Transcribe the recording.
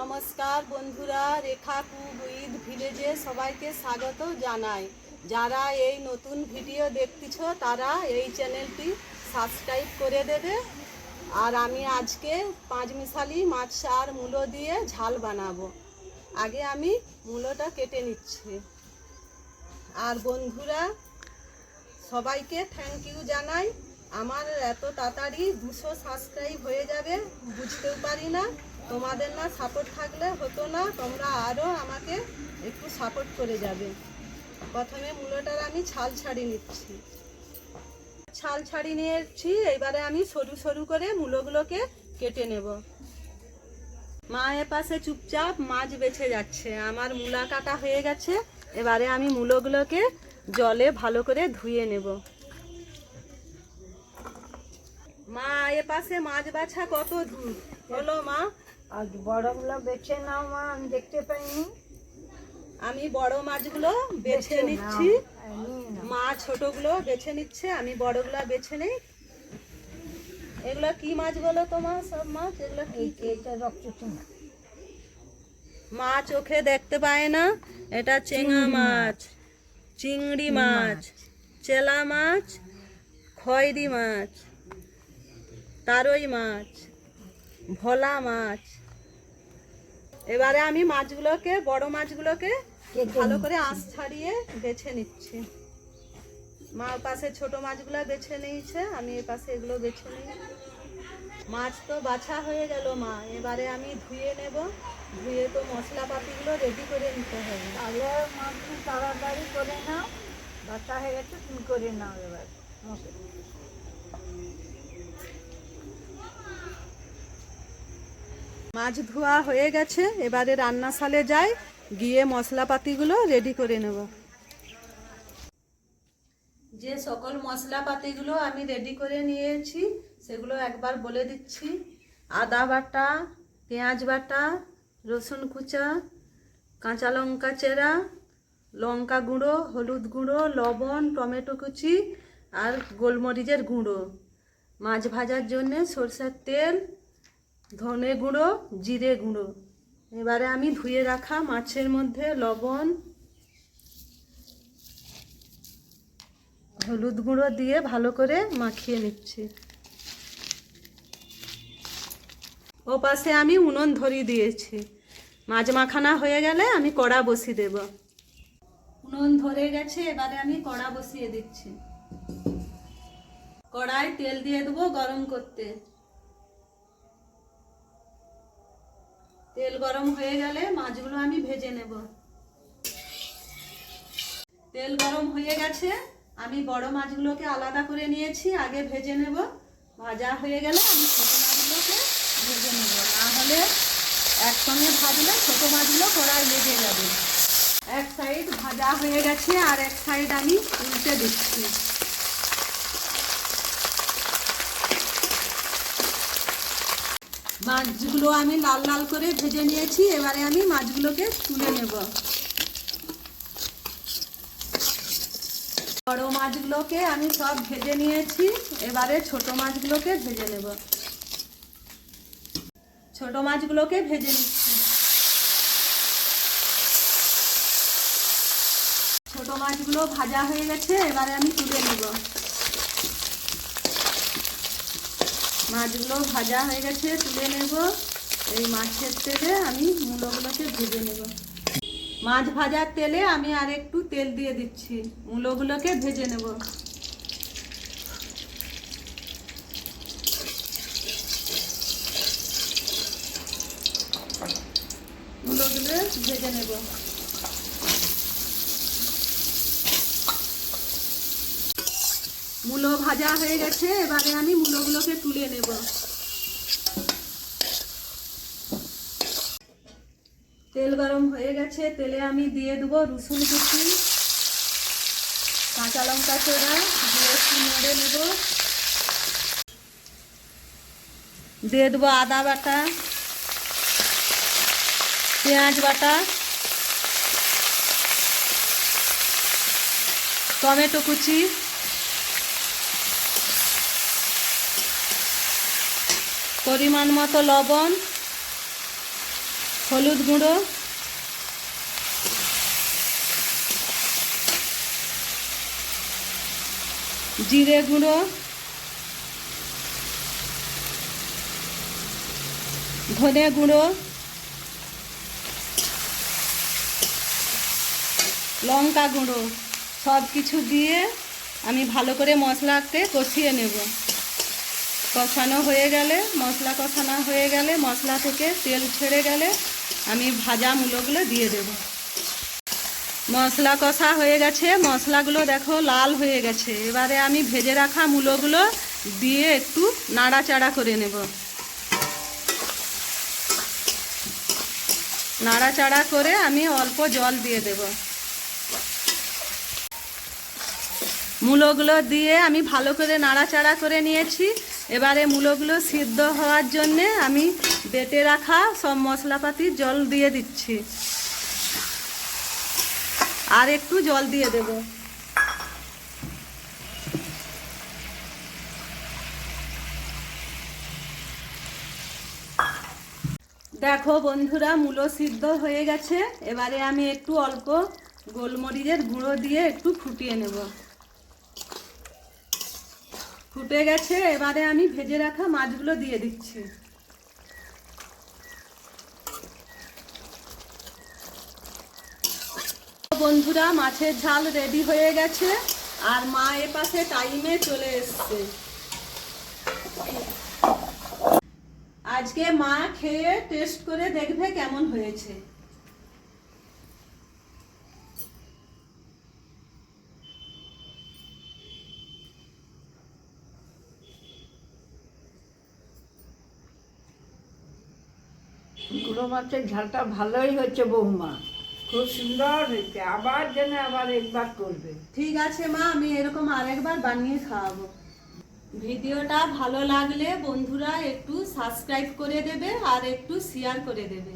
নমস্কার বন্ধুরা, রেখা cook with ভিলেজে সবাইকে স্বাগত জানাই। যারা এই নতুন ভিডিও দেখতেছ, তারা এই চ্যানেলটি সাবস্ক্রাইব করে দেবে। আর আমি আজকে পাঁচ মিশালি মাছ আর মূলো দিয়ে ঝাল বানাবো। আগে আমি মূলোটা কেটে নিচ্ছি। আর বন্ধুরা, সবাইকে থ্যাংক ইউ জানাই। আমার এত তাড়াতাড়ি দুশো সাবস্ক্রাইব হয়ে যাবে, বুঝতেও পারি না। তোমাদের না সাপোর্ট থাকলে হতো না, তোমরা আরও আমাকে একটু সাপোর্ট করে যাবে। প্রথমে মূলোটার আমি ছাল ছাড়ি নিচ্ছি। ছাল ছাড়ি নিয়েছি, এবারে আমি সরু সরু করে মূলোগুলোকে কেটে নেব। মা এ পাশে চুপচাপ মাছ বেছে যাচ্ছে। আমার মূলা কাটা হয়ে গেছে, এবারে আমি মূলোগুলোকে জলে ভালো করে ধুয়ে নেব। মা এ পাশে মাছ বাছা কত দূর। হলো মা। আজ বড়গুলো বেছে নাও মা আমি দেখতে পাইনি। আমি বড় মাছগুলো বেছে নিচ্ছি। মা ছোটগুলো বেছে নিচ্ছে আমি বড়গুলো বেছে নেই। এগুলো কি মাছ বলো তোমার সব মাছ? এগুলো কি? এটা মা চোখে দেখতে পায় না এটা চেঙা মাছ। চিংড়ি মাছ। চেলা মাছ খয়রি মাছ। তারই মাছ, ভোলা মাছ। এবারে আমি মাছগুলোকে, বড় মাছগুলোকে ভালো করে আঁশ ছাড়িয়ে বেছে নিচ্ছি। মা পাশে ছোট মাছগুলো বেছে নিয়েছে, আমি এ পাশে এগুলো বেছে নিই মাছ তো বাছা হয়ে গেল মা, এবারে আমি ধুয়ে নেব। ধুয়ে তো মশলাপাতিগুলো রেডি করে নিতে হবে। তাহলে মাছ তাড়াতাড়ি করে নাও, বাছা হয়ে গেছে, তুমি করে নাও এবার। মশলা। মাছ ধোয়া হয়ে গেছে, এবারে রান্নাশালে যাই, গিয়ে মশলাপাতিগুলো রেডি করে নেব। যে সকল মশলাপাতিগুলো আমি রেডি করে নিয়েছি, সেগুলো একবার বলে দিচ্ছি। আদা বাটা, পেঁয়াজ বাটা, রসুন কুচা, কাঁচা লঙ্কা চেরা, লঙ্কা গুঁড়ো, হলুদ গুঁড়ো, লবণ, টমেটো কুচি আর গোলমরিচের গুঁড়ো। মাছ ভাজার জন্যে সরষের তেল ধনে গুঁড়ো, জিরে গুঁড়ো। এবারে আমি ধুয়ে রাখা মাছের মধ্যে লবণ, হলুদ গুঁড়ো দিয়ে ভালো করে মাখিয়ে নিচ্ছি। ও পাশে আমি উনুন ধরিয়ে দিয়েছি। মাছ মাখানা হয়ে গেলে আমি কড়া বসিয়ে দেব। উনুন ধরে গেছে, এবারে আমি কড়া বসিয়ে দিচ্ছি। কড়াই তেল দিয়ে দেবো গরম করতে। তেল গরম হয়ে গেলে মাছগুলো আমি ভেজে নেব। তেল গরম হয়ে গেছে, আমি বড় মাছগুলোকে আলাদা করে নিয়েছি, আগে ভেজে নেব। ভাজা হয়ে গেলে আমি ছোট মাছগুলোকে ভেজে নেব। না হলে একসঙ্গে ভাজলে ছোট মাছগুলো কড়াই লেগে যাবে। এক সাইড ভাজা হয়ে গেছে, আর এক সাইড আমি উল্টে দিচ্ছি। মাছগুলো আমি লাল লাল করে ভেজে নিয়েছি, এবারে আমি মাছগুলোকে তুলে নেব। বড় মাছগুলোকে আমি সব ভেজে নিয়েছি, এবারে ছোট মাছগুলোকে ভেজে নেব। ছোট মাছগুলোকে ভেজে নিচ্ছি। ছোট মাছগুলো ভাজা হয়ে গেছে, এবারে আমি তুলে নেব। মাছগুলো ভাজা হয়ে গেছে, তুলে নেব। এই মাছের তেলে আমি মূলোগুলোকে ভেজে নেব। মাছ ভাজার তেলে আমি আর একটু তেল দিয়ে দিচ্ছি। মূলোগুলোকে ভেজে নেব। মূলোগুলো ভেজে নেব। মূলো ভাজা হয়ে গেছে, এবারে আমি মূলোগুলোকে তুলে নেব। তেল গরম হয়ে গেছে, তেলে আমি দিয়ে দেবো রসুন কুচি, কাঁচা লঙ্কা চোড়া দিয়ে একটু নেড়ে নেব। দিয়ে দেবো আদা বাটা, পেঁয়াজ বাটা, টমেটো কুচি পরিমাণ মতো লবণ, হলুদ গুঁড়ো, জিরে গুঁড়ো, ধনে গুঁড়ো, লঙ্কা গুঁড়ো সব কিছু দিয়ে আমি ভালো করে মশলাকে কষিয়ে নেব। কষানো হয়ে গেলে, মশলা কষানো হয়ে গেলে, মশলা থেকে তেল ছেড়ে গেলে আমি ভাজা মূলোগুলো দিয়ে দেব। মশলা কষা হয়ে গেছে, মশলাগুলো দেখো লাল হয়ে গেছে। এবারে আমি ভেজে রাখা মূলোগুলো দিয়ে একটু নাড়াচাড়া করে নেব। নাড়াচাড়া করে আমি অল্প জল দিয়ে দেব। মূলোগুলো দিয়ে আমি ভালো করে নাড়াচাড়া করে নিয়েছি। এবারে মূলোগুলো সিদ্ধ হওয়ার জন্যে আমি বেটে রাখা সব মশলাপাতি জল দিয়ে দিচ্ছি। আর একটু জল দিয়ে দেব। দেখো বন্ধুরা, মূলো সিদ্ধ হয়ে গেছে। এবারে আমি একটু অল্প গোলমরিচের গুঁড়ো দিয়ে একটু ফুটিয়ে নেব। ফুটে গেছে, এবারে আমি ভেজে রাখা মাছগুলো দিয়ে দিচ্ছি। বন্ধুরা, মাছের ঝাল রেডি হয়ে গেছে, আর মা এ পাশে টাইমে চলে এসছে। আজকে মা খেয়ে টেস্ট করে দেখবে কেমন হয়েছে। গুঁড়ো মাছের ঝালটা ভালোই হচ্ছে বৌমা। খুব সুন্দর হয়েছে, আবার যেন আবার একবার করবে। ঠিক আছে মা, আমি এরকম আরেকবার বানিয়ে খাওয়াবো। ভিডিওটা ভালো লাগলে বন্ধুরা একটু সাবস্ক্রাইব করে দেবে আর একটু শেয়ার করে দেবে।